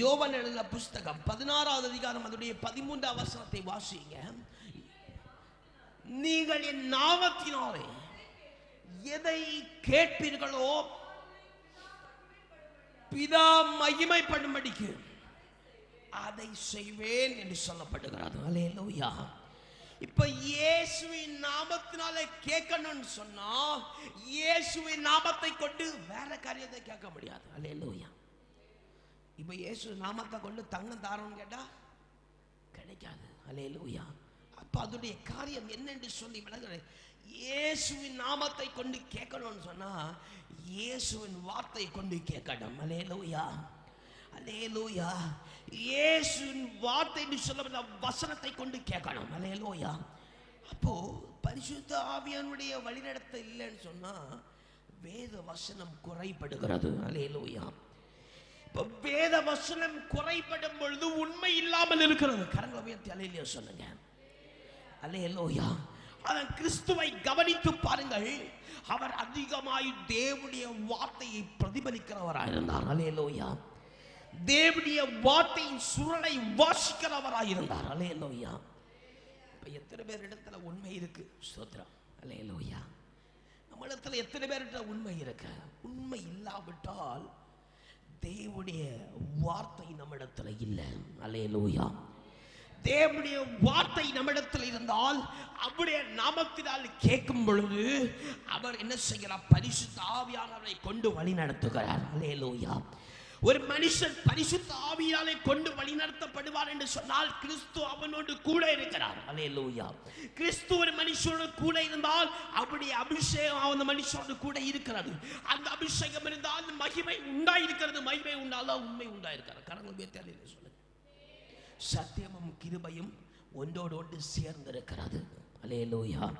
யோவன் எழுதின புஸ்தகம் பதினாறாவது அதிகாரம் அதனுடைய பதிமூன்றாம் வசனத்தை வாசிங்க. நீங்கள் என் நாமத்தினாலே எதை கேட்பீர்களோ பிதா மகிமைப்படும்படிக்கு அதை செய்வேன் என்று சொல்லப்படுகிறது அல்லேலூயா இப்ப இயேசுவின் நாமத்தினாலே கேட்கணும்னு சொன்னா இயேசுவின் நாமத்தை கொண்டு வேற காரியத்தை கேட்க முடியாது. அல்லேலூயா இப்போ இயேசு நாமத்தை கொண்டு தங்கம் தாரோன்னு கேட்டால் கிடைக்காது. அல்லேலூயா அப்போ அதோடைய காரியம் என்னென்று சொல்லி விளங்குறேன் இயேசுவின் நாமத்தை கொண்டு கேட்கணும்னு சொன்னால் இயேசுவின் வார்த்தை கொண்டு கேட்கணும் அல்லேலூயா அல்லேலூயா இயேசுவின் வார்த்தைன்னு சொல்லப்பட்ட சொல்ல வசனத்தை கொண்டு கேட்கணும். அல்லேலூயா அப்போ பரிசுத்த ஆவியானுடைய வழிநடத்த இல்லைன்னு சொன்னால் வேத வசனம் குறைபடுகிறது. அல்லேலூயா வேத வசனம் குறைபடும் பொழுது உண்மை இல்லாமல் இருக்கிறது. கரங்களை உயர்த்தி அலையிலேயே சொல்லுங்க. அலையலோயா அதன் கிறிஸ்துவை கவனித்து பாருங்கள். அவர் அதிகமாய் தேவனுடைய வார்த்தையை பிரதிபலிக்கிறவராக இருந்தார். அலையலோயா தேவனுடைய வார்த்தையின் சுருளை வாசிக்கிறவராக இருந்தார். அலையலோயா இப்போ எத்தனை பேர் இடத்துல உண்மை இருக்கு? ஸ்தோத்திரம். அலையலோயா நம்ம இடத்துல எத்தனை பேர்கிட்ட உண்மை இருக்கு? உண்மை இல்லாவிட்டால் தேவனுடைய வார்த்தை நம்மிடத்தில் இல்லை. அல்லேலூயா. தேவனுடைய வார்த்தை நம்மிடத்தில் இருந்தால் அவருடைய நாமத்தினால் கேட்கும் பொழுது அவர் என்ன செய்கிறார் பரிசு தாவியானவரை கொண்டு வழி நடத்துகிறார். அல்லேலூயா. ஒரு மனுஷன் பரிசுத்த ஆவியாலே கொண்டு வழிநடத்தப்படுவார் என்று சொன்னால் கிறிஸ்து அவனோடு கூட இருக்கிறார். அல்லேலூயா கிறிஸ்து ஒரு மனுஷனோடு கூட இருந்தால் அவருடைய அபிஷேகம் அந்த மனுஷனோடு கூட இருக்கிறது. அந்த அபிஷேகம் இருந்தால் மகிமை உண்டாயிருக்கிறது. மகிமை உண்டாலும் உண்மை உண்டாயிருக்கிறது. கடவுள் பேத்தாலே சொல்லுங்க. சத்தியமும் கிருபையும் ஒன்றோடு ஒன்று சேர்ந்திருக்கிறது. அலேலூயா